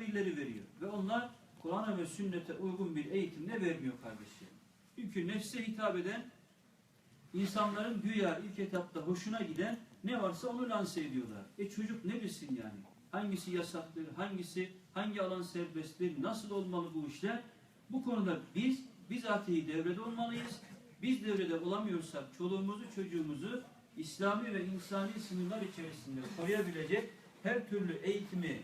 birileri veriyor. Ve onlar Kur'an'a ve sünnete uygun bir eğitimle vermiyor kardeşlerim. Çünkü nefse hitap eden insanların güya ilk etapta hoşuna giden ne varsa onu lanse ediyorlar. E çocuk ne bilsin yani? Hangisi yasaktır, hangisi, hangi alan serbesttir, nasıl olmalı bu işler? Bu konuda biz bizatihi devrede olmalıyız. Biz devrede olamıyorsak çoluğumuzu çocuğumuzu İslami ve insani sınırlar içerisinde koruyabilecek her türlü eğitimi,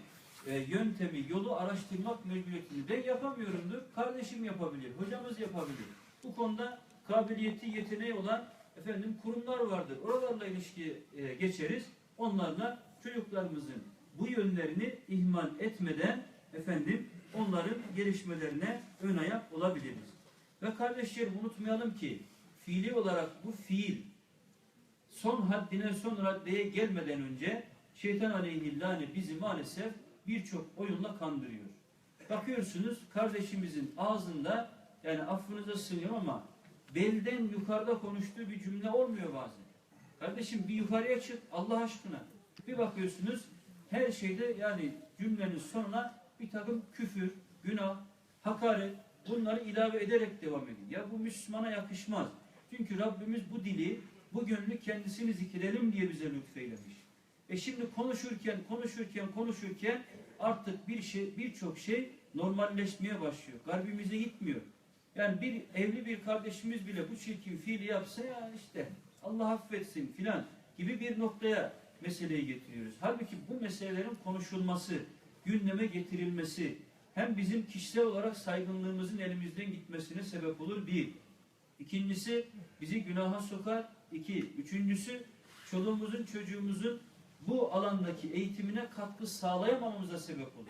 e, yöntemi, yolu araştırmak mecburiyetini ben yapamıyorumdur. Kardeşim yapabilir, hocamız yapabilir. Bu konuda kabiliyeti, yeteneği olan efendim kurumlar vardır. Oralarla ilişki e, geçeriz. Onlarla çocuklarımızın bu yönlerini ihmal etmeden efendim onların gelişmelerine ön ayak olabiliriz. Ve kardeşlerim unutmayalım ki fiili olarak bu fiil son haddine son raddeye gelmeden önce şeytan aleyhillâne bizi maalesef birçok oyunla kandırıyor. Bakıyorsunuz kardeşimizin ağzında yani affınıza sığınıyorum ama belden yukarıda konuştuğu bir cümle olmuyor bazen. Kardeşim bir yukarıya çık Allah aşkına. Bir bakıyorsunuz her şeyde yani cümlenin sonuna bir takım küfür, günah, hakaret bunları ilave ederek devam edin. Ya bu Müslümana yakışmaz. Çünkü Rabbimiz bu dili, bu gönlü kendisini zikredelim diye bize lütfeylemiş. E şimdi konuşurken, konuşurken, konuşurken artık bir şey, birçok şey normalleşmeye başlıyor. Kalbimize gitmiyor. Yani bir evli bir kardeşimiz bile bu çirkin fiili yapsa ya işte Allah affetsin filan gibi bir noktaya meseleyi getiriyoruz. Halbuki bu meselelerin konuşulması, gündeme getirilmesi hem bizim kişisel olarak saygınlığımızın elimizden gitmesine sebep olur bir. İkincisi bizi günaha sokar. iki. Üçüncüsü çoluğumuzun çocuğumuzun bu alandaki eğitimine katkı sağlayamamamıza sebep olur.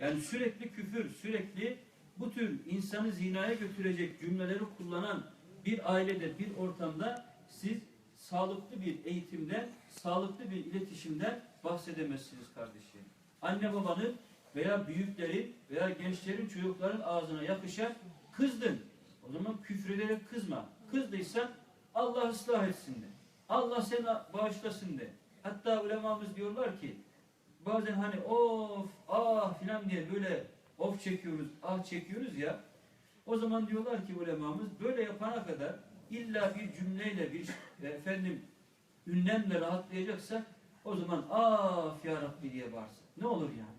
Yani sürekli küfür, sürekli bu tür insanı zinaya götürecek cümleleri kullanan bir ailede, bir ortamda siz sağlıklı bir eğitimden, sağlıklı bir iletişimden bahsedemezsiniz kardeşlerim. Anne babanın veya büyüklerin veya gençlerin çocukların ağzına yakışan kızdın. O zaman küfrederek kızma. Kızdıysan Allah ıslah etsin de. Allah seni bağışlasın de. Hatta ulemamız diyorlar ki bazen hani of ah filan diye böyle of çekiyoruz, ah çekiyoruz ya. O zaman diyorlar ki ulemamız böyle yapana kadar illa bir cümleyle bir efendim ünlemle rahatlayacaksa o zaman af ya Rabbi diye bağırsın. Ne olur yani?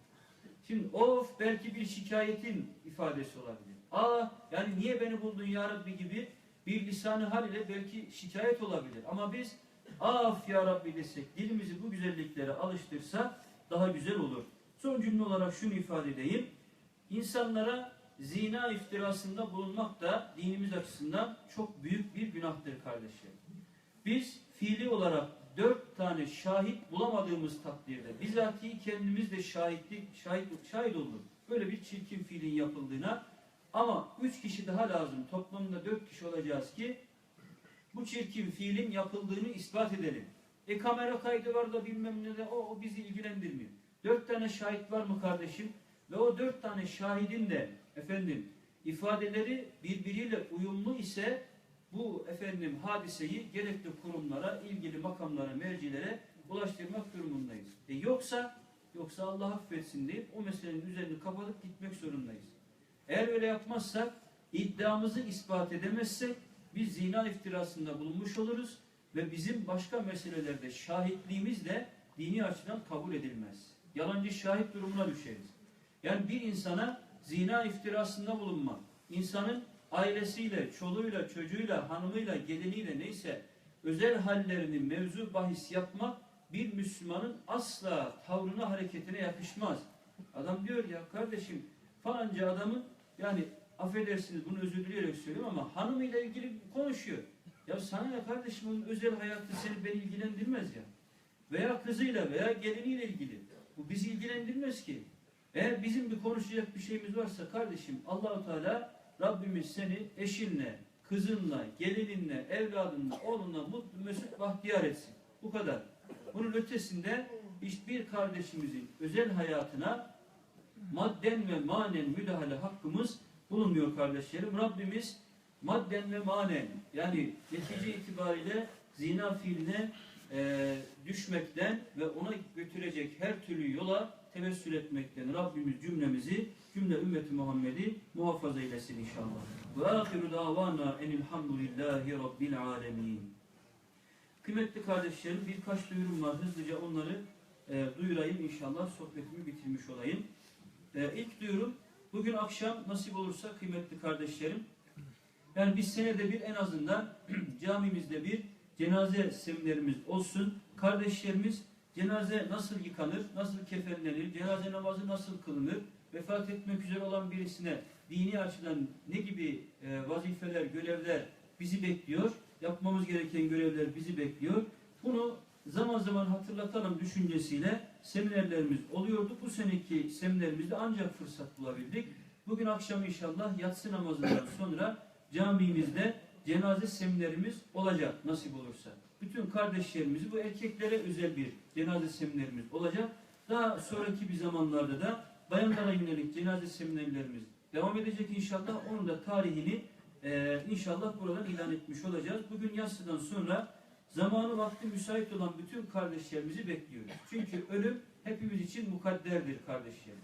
Şimdi of belki bir şikayetin ifadesi olabilir. Aa yani niye beni buldun ya Rabbi gibi bir lisanı hal ile belki şikayet olabilir. Ama biz af ya Rabbi desek dilimizi bu güzelliklere alıştırsa daha güzel olur. Son cümle olarak şunu ifade edeyim. İnsanlara zina iftirasında bulunmak da dinimiz açısından çok büyük bir günahtır kardeşlerim. Biz fiili olarak dört tane şahit bulamadığımız takdirde bizatihi kendimiz de şahitlik, şahit, şahit olduk. Böyle bir çirkin fiilin yapıldığına ama üç kişi daha lazım. Toplamda dört kişi olacağız ki bu çirkin fiilin yapıldığını ispat edelim. E kamera kaydı var da bilmem ne de o, o bizi ilgilendirmiyor. Dört tane şahit var mı kardeşim? Ve o dört tane şahidin de efendim ifadeleri birbiriyle uyumlu ise bu efendim hadiseyi gerekli kurumlara, ilgili makamlara, mercilere ulaştırmak durumundayız. E yoksa yoksa Allah affetsin deyip o meselenin üzerini kapatıp gitmek zorundayız. Eğer öyle yapmazsak, iddiamızı ispat edemezsek biz zina iftirasında bulunmuş oluruz ve bizim başka meselelerde şahitliğimiz de dini açıdan kabul edilmez. Yalancı şahit durumuna düşeriz. Yani bir insana zina iftirasında bulunmak, insanın ailesiyle, çoluğuyla, çocuğuyla, hanımıyla, geliniyle neyse özel hallerini mevzu bahis yapmak bir Müslümanın asla tavrına, hareketine yakışmaz. Adam diyor ya kardeşim falanca adamın yani affedersiniz bunu özür dileyerek söylüyorum ama hanımıyla ilgili konuşuyor. Ya sana ne kardeşim onun özel hayatı seni beni ilgilendirmez ya. Veya kızıyla veya geliniyle ilgili. Bu bizi ilgilendirmez ki. Eğer bizim bir konuşacak bir şeyimiz varsa kardeşim Allahu Teala Rabbimiz seni eşinle, kızınla, gelininle, evladınla, oğlunla mutlu, mesut, bahtiyar etsin. Bu kadar. Bunun ötesinde hiçbir kardeşimizin özel hayatına madden ve manen müdahale hakkımız bulunmuyor kardeşlerim. Rabbimiz madden ve manen yani netice itibariyle zina fiiline e, düşmekten ve ona götürecek her türlü yola tevessül etmekten Rabbimiz cümlemizi, cümle ümmeti Muhammed'i muhafaza eylesin inşallah. Ve ahiru davana enilhamdülillahi rabbil alemin. Kıymetli kardeşlerim birkaç duyurum var. Hızlıca onları e, duyurayım inşallah. Sohbetimi bitirmiş olayım. E, ilk duyurum bugün akşam nasip olursa kıymetli kardeşlerim yani biz senede bir en azından camimizde bir cenaze seminerimiz olsun. Kardeşlerimiz cenaze nasıl yıkanır, nasıl kefenlenir, cenaze namazı nasıl kılınır, vefat etmek üzere olan birisine dini açıdan ne gibi e, vazifeler, görevler bizi bekliyor, yapmamız gereken görevler bizi bekliyor. Bunu zaman zaman hatırlatalım düşüncesiyle seminerlerimiz oluyordu. Bu seneki seminerimizde ancak fırsat bulabildik. Bugün akşam inşallah yatsı namazından sonra camimizde cenaze seminerimiz olacak nasip olursa. Bütün kardeşlerimizi bu erkeklere özel bir cenaze seminerimiz olacak. Daha sonraki bir zamanlarda da bayanlara yönelik cenaze seminerlerimiz devam edecek inşallah. Onun da tarihini e, inşallah buradan ilan etmiş olacağız. Bugün yatsıdan sonra zamanı vakti müsait olan bütün kardeşlerimizi bekliyoruz. Çünkü ölüm hepimiz için mukadderdir kardeşlerim.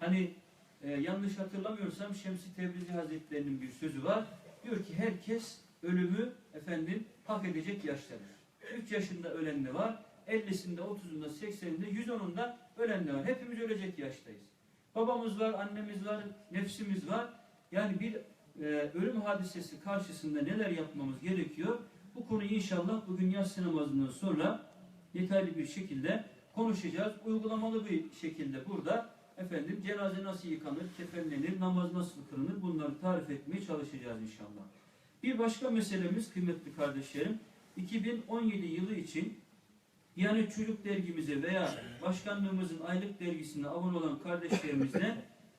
Hani e, yanlış hatırlamıyorsam Şemsi Tebrizi Hazretleri'nin bir sözü var. Diyor ki herkes ölümü efendim hak edecek yaştadır. 3 yaşında ölen de var, 50'sinde, 30'unda, 80'inde, 110'unda ölen de var. Hepimiz ölecek yaştayız. Babamız var, annemiz var, nefsimiz var. Yani bir e, ölüm hadisesi karşısında neler yapmamız gerekiyor? Bu konuyu inşallah bugün yatsı namazından sonra detaylı bir şekilde konuşacağız. Uygulamalı bir şekilde burada efendim cenaze nasıl yıkanır, kefenlenir, namaz nasıl kılınır bunları tarif etmeye çalışacağız inşallah. Bir başka meselemiz kıymetli kardeşlerim 2017 yılı için yani Çocuk dergimize veya başkanlığımızın aylık dergisine abone olan kardeşlerimize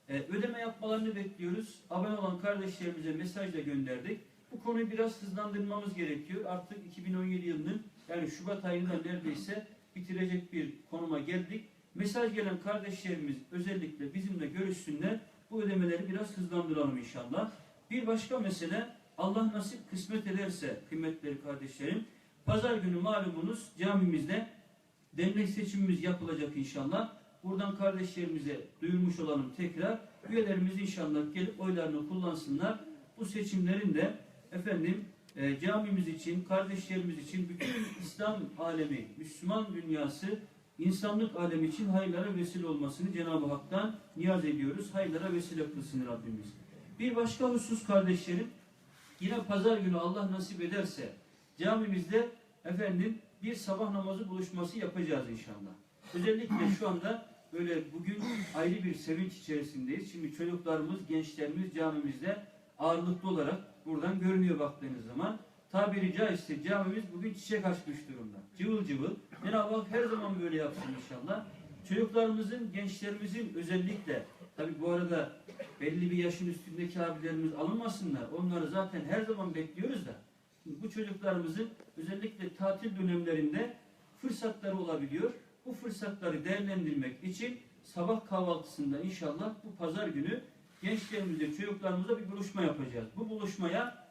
e, ödeme yapmalarını bekliyoruz. Abone olan kardeşlerimize mesaj da gönderdik. Bu konuyu biraz hızlandırmamız gerekiyor. Artık 2017 yılının yani Şubat ayında neredeyse bitirecek bir konuma geldik. Mesaj gelen kardeşlerimiz özellikle bizimle görüşsünler. Bu ödemeleri biraz hızlandıralım inşallah. Bir başka mesele Allah nasip kısmet ederse kıymetli kardeşlerim pazar günü malumunuz camimizde dernek seçimimiz yapılacak inşallah. Buradan kardeşlerimize duyurmuş olalım tekrar. Üyelerimiz inşallah gelip oylarını kullansınlar. Bu seçimlerin de efendim e, camimiz için, kardeşlerimiz için, bütün İslam alemi, Müslüman dünyası, insanlık alemi için hayırlara vesile olmasını Cenab-ı Hak'tan niyaz ediyoruz. Hayırlara vesile kılsın Rabbimiz. Bir başka husus kardeşlerim, yine pazar günü Allah nasip ederse camimizde efendim bir sabah namazı buluşması yapacağız inşallah. Özellikle şu anda böyle bugün ayrı bir sevinç içerisindeyiz. Şimdi çocuklarımız, gençlerimiz camimizde ağırlıklı olarak buradan görünüyor baktığınız zaman. Tabiri caizse camimiz bugün çiçek açmış durumda. Cıvıl cıvıl. Cenab-ı Hak her zaman böyle yapsın inşallah. Çocuklarımızın, gençlerimizin özellikle tabi bu arada belli bir yaşın üstündeki abilerimiz alınmasınlar. Onları zaten her zaman bekliyoruz da. Bu çocuklarımızın özellikle tatil dönemlerinde fırsatları olabiliyor. Bu fırsatları değerlendirmek için sabah kahvaltısında inşallah bu pazar günü gençlerimizle, çocuklarımızla bir buluşma yapacağız. Bu buluşmaya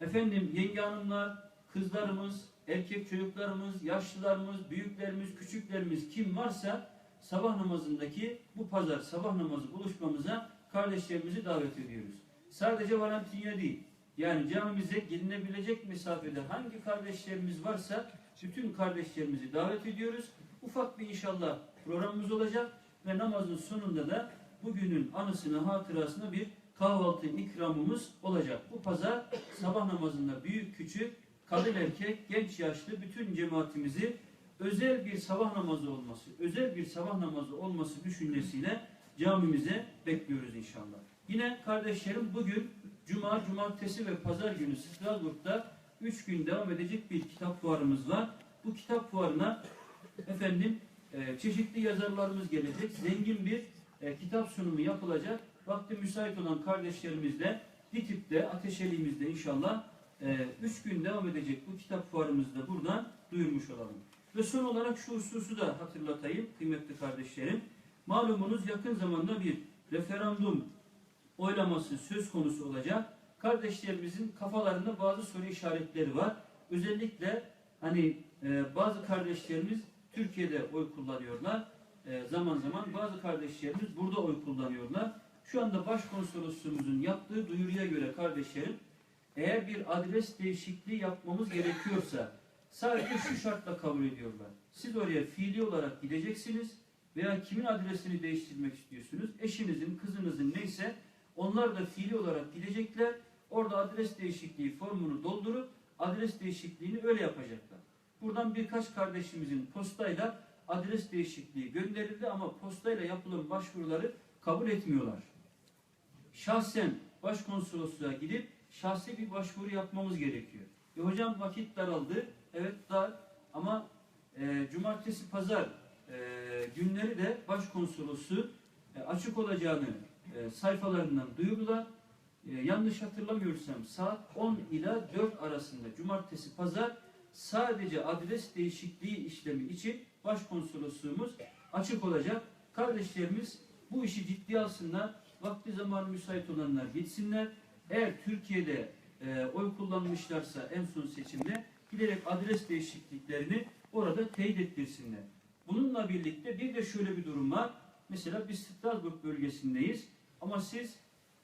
efendim yenge hanımlar, kızlarımız, erkek çocuklarımız, yaşlılarımız, büyüklerimiz, küçüklerimiz kim varsa sabah namazındaki bu pazar sabah namazı buluşmamıza kardeşlerimizi davet ediyoruz. Sadece Valentina değil. Yani camimize gelinebilecek mesafede hangi kardeşlerimiz varsa bütün kardeşlerimizi davet ediyoruz. Ufak bir inşallah programımız olacak ve namazın sonunda da bugünün anısına, hatırasına bir kahvaltı ikramımız olacak. Bu pazar sabah namazında büyük küçük, kadın erkek, genç yaşlı bütün cemaatimizi özel bir sabah namazı olması, özel bir sabah namazı olması düşüncesiyle camimize bekliyoruz inşallah. Yine kardeşlerim bugün Cuma, Cumartesi ve Pazar günü Strasbourg'da 3 gün devam edecek bir kitap fuarımız var. Bu kitap fuarına efendim e, çeşitli yazarlarımız gelecek. Zengin bir e, kitap sunumu yapılacak. Vakti müsait olan kardeşlerimizle DİTİB'de, Ateşeli'mizde inşallah 3 gün devam edecek bu kitap fuarımızda buradan duyurmuş olalım. Ve son olarak şu hususu da hatırlatayım kıymetli kardeşlerim. Malumunuz yakın zamanda bir referandum oylaması söz konusu olacak. Kardeşlerimizin kafalarında bazı soru işaretleri var. Özellikle hani e, bazı kardeşlerimiz Türkiye'de oy kullanıyorlar. E, zaman zaman bazı kardeşlerimiz burada oy kullanıyorlar. Şu anda başkonsolosluğumuzun yaptığı duyuruya göre kardeşlerim eğer bir adres değişikliği yapmamız gerekiyorsa sadece şu şartla kabul ediyorlar. Siz oraya fiili olarak gideceksiniz veya kimin adresini değiştirmek istiyorsunuz? Eşinizin, kızınızın neyse onlar da fiili olarak gidecekler. Orada adres değişikliği formunu doldurup adres değişikliğini öyle yapacaklar. Buradan birkaç kardeşimizin postayla adres değişikliği gönderildi ama postayla yapılan başvuruları kabul etmiyorlar. Şahsen başkonsolosluğa gidip şahsi bir başvuru yapmamız gerekiyor. E hocam vakit daraldı. Evet dar ama e, cumartesi pazar e, günleri de başkonsolosu e, açık olacağını e, sayfalarından duyurdular. E, yanlış hatırlamıyorsam saat 10 ila 4 arasında cumartesi pazar sadece adres değişikliği işlemi için başkonsolosluğumuz açık olacak. Kardeşlerimiz bu işi ciddiye alsınlar. Vakti zamanı müsait olanlar gitsinler. Eğer Türkiye'de e, oy kullanmışlarsa en son seçimde giderek adres değişikliklerini orada teyit ettirsinler. Bununla birlikte bir de şöyle bir durum var. Mesela biz Strasbourg bölgesindeyiz ama siz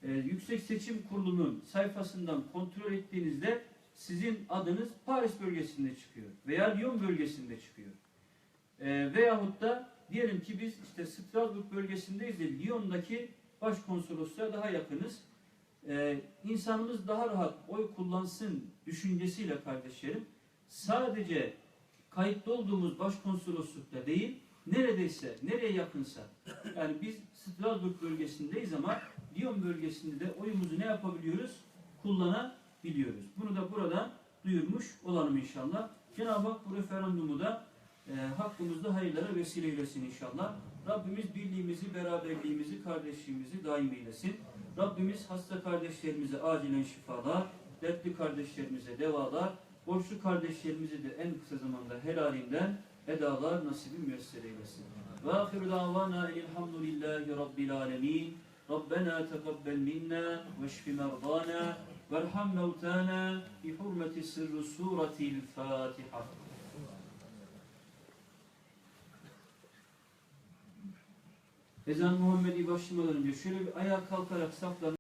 e, Yüksek Seçim Kurulu'nun sayfasından kontrol ettiğinizde sizin adınız Paris bölgesinde çıkıyor veya Lyon bölgesinde çıkıyor. E, veyahut da diyelim ki biz işte Strasbourg bölgesindeyiz de Lyon'daki başkonsolosluğa daha yakınız. E, insanımız daha rahat oy kullansın düşüncesiyle kardeşlerim sadece kayıtlı olduğumuz başkonsoloslukta değil neredeyse nereye yakınsa yani biz Strasbourg bölgesindeyiz ama Lyon bölgesinde de oyumuzu ne yapabiliyoruz? Kullanabiliyoruz. Bunu da buradan duyurmuş olalım inşallah. Cenab-ı Hak bu referandumu da e, hakkımızda hayırlara vesile eylesin inşallah. Rabbimiz birliğimizi, beraberliğimizi, kardeşliğimizi daim eylesin. Rabbimiz hasta kardeşlerimize acilen şifalar, dertli kardeşlerimize devalar, borçlu kardeşlerimizi de en kısa zamanda helalinden edalar nasibi müyesser eylesin. Ve ahiru davana elhamdülillahi rabbil alemin. Rabbena tekabbel minna ve şfi merdana verham mevtana bi hurmeti sırrı Ezan Muhammed'i başlamadan önce şöyle bir ayağa kalkarak saflanın.